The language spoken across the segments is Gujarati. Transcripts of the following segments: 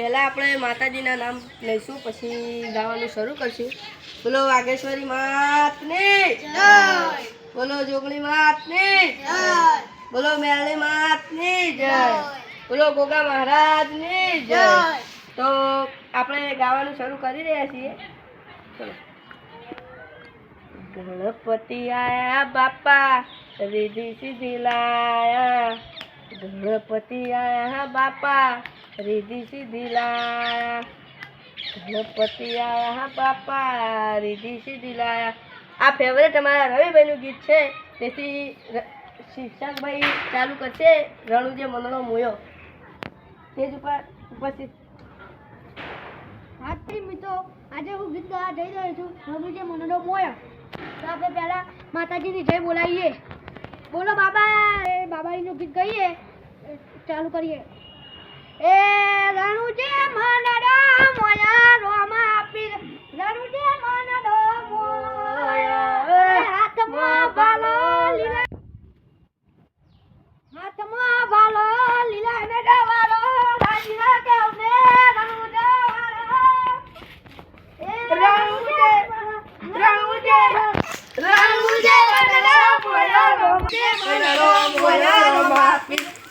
પહેલાં આપણે માતાજીના નામ લઈશું પછી ગાવાનું શરૂ કરશું. બોલો વાઘેશ્વરી માતને બોલો જોગણી માતને બોલો મેળણી માતની જય! બોલો ગોગા મહારાજની જય! તો આપણે ગાવાનું શરૂ કરી રહ્યા છીએ. ચલો. ગણપતિ આયા બાપા રીધી સીધી લાયા. ગણપતિ આયા બાપા રીધિ સીધી લાયા ગણપતિ આયા બાપા, રીધિ સીધી આ ફેવરેટ અમારા રવિભાઈનું ગીત છે. તેથી શિક્ષકભાઈ ચાલુ કરશે રણુજે મનનો મોયો. સ્ટેજ ઉપર ઉપસ્થિત. આજથી મિત્રો, આજે હું ગીત ગાવા જઈ રહ્યો છું રણુજે જે મનોનો મોયો. તો આપણે પહેલાં માતાજીની જય બોલાવીએ. બોલો બાબા બાબાજીનું ગીત ગાઈએ. ચાલુ કરીએ. એ રણુ જે મનડો મોયા રોમા પીર. રણુ જે મનડો મોયા. હાથમાં ભાલો લીલા. હાથમાં ભાલો લીલા ને ડવારો. રાજીના કેવને રણુ ડવારો એ રણુજે, રણુજે, રણુજે મનડો મોયો. રોમા પીર.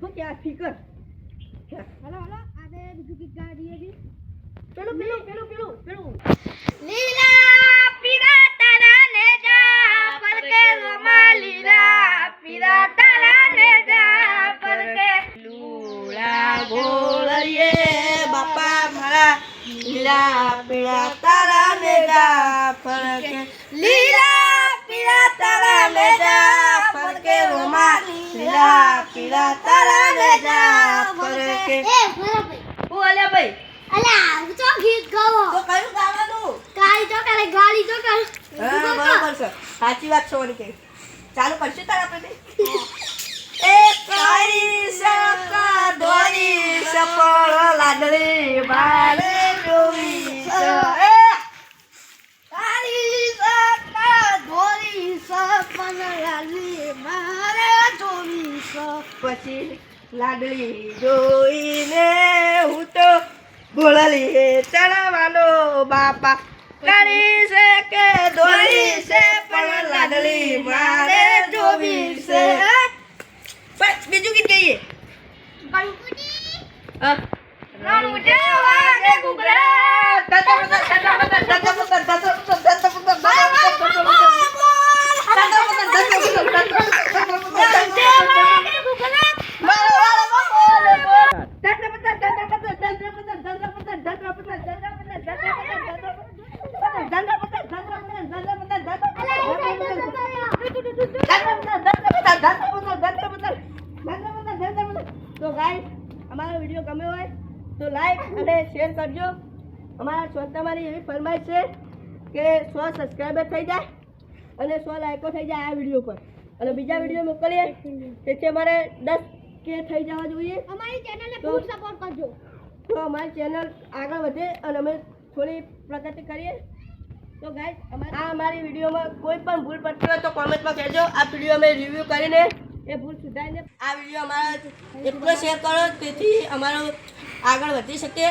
મનડો મોયો. હાથમાં ભાલો લીલા ને ડવારો લાગે તો ડવારો રાજીના કેવને રણુ ડવારો એ રણુજે મનડો મોયો રોમા પીર રણુજે મનડો અલા બોલાવી લે અરે બુડા બોલો જેવો જોયા વગર આખો લાચી બુડા બોલો. બાઈક બાઈક બોલો ત્યાં. શું કહેવાય? ફિકર. પેલું પેલું પેલું પેલું પેલું લીલા પીરા તારા ને જા પરકે રોમા લીલા પીરા તારા ને જા પરકે લૂળા ગોળીએ બાપા મારા લીલા પીળા તારા ને જા ફરકે લીલા પીળા તારા ને જા ફરકે હું અલ્યા ભાઈ? અલા તો ગીત ગાવો તો કયું ગાવાનું? કાઈ તો કાલે ગાડી તો કરે. હા બરોબર છે. સાચી વાત છે ઓની કે. ચાલુ કરશું તારા આપણે એ કારી સકા દોરી સપળ લાડલી બારે પછી લાડલી જોઈને હું તો ભોળલી ચડવાનો બાપા. કરી છે કે દોરી છે પણ લાડલી મારે જોવી છે બસ બીજું ગીત ગઈએ હા રણુજે વાગે ઘૂઘરા રણુજે વાગે ઘૂઘરા તો ગાઈસ અમારો વીડિયો ગમ્યો હોય તો લાઈક અને શેર કરજો. અમારા સ્વતઃ એવી ફરમાઈશ છે કે સો સબસ્ક્રાઈબર થઈ જાય અને સો લાઈકો થઈ જાય આ વીડિયો પર. અને બીજા વીડિયો મોકલીએ તેથી અમારે દસ કે થઈ જવા જોઈએ. અમારી ચેનલને ફૂલ સપોર્ટ કરજો. તો અમારી ચેનલ આગળ વધે અને અમે થોડી પ્રગતિ કરીએ. તો ગાઈસ આ અમારી વિડીયોમાં કોઈ પણ ભૂલ પડતી હોય તો કોમેન્ટમાં કહેજો. આ વીડિયો અમે રિવ્યૂ કરીને એ ભૂલ સુધારીને આ વીડિયો અમારા એટલો શેર કરો તેથી અમારો આગળ વધી શકે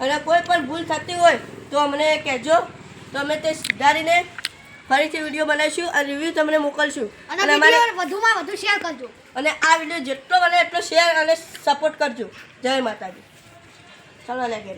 અને કોઈ પણ ભૂલ થતી હોય તો અમને કહેજો. તો અમે તે સુધારીને ફરીથી વીડિયો બનાવીશું અને રિવ્યૂ તમને મોકલશું. અને અમારે વધુમાં વધુ શેર કરજો. અને આ વીડિયો જેટલો બને એટલો શેર અને સપોર્ટ કરજો. જય માતાજી. ચાલો લાગે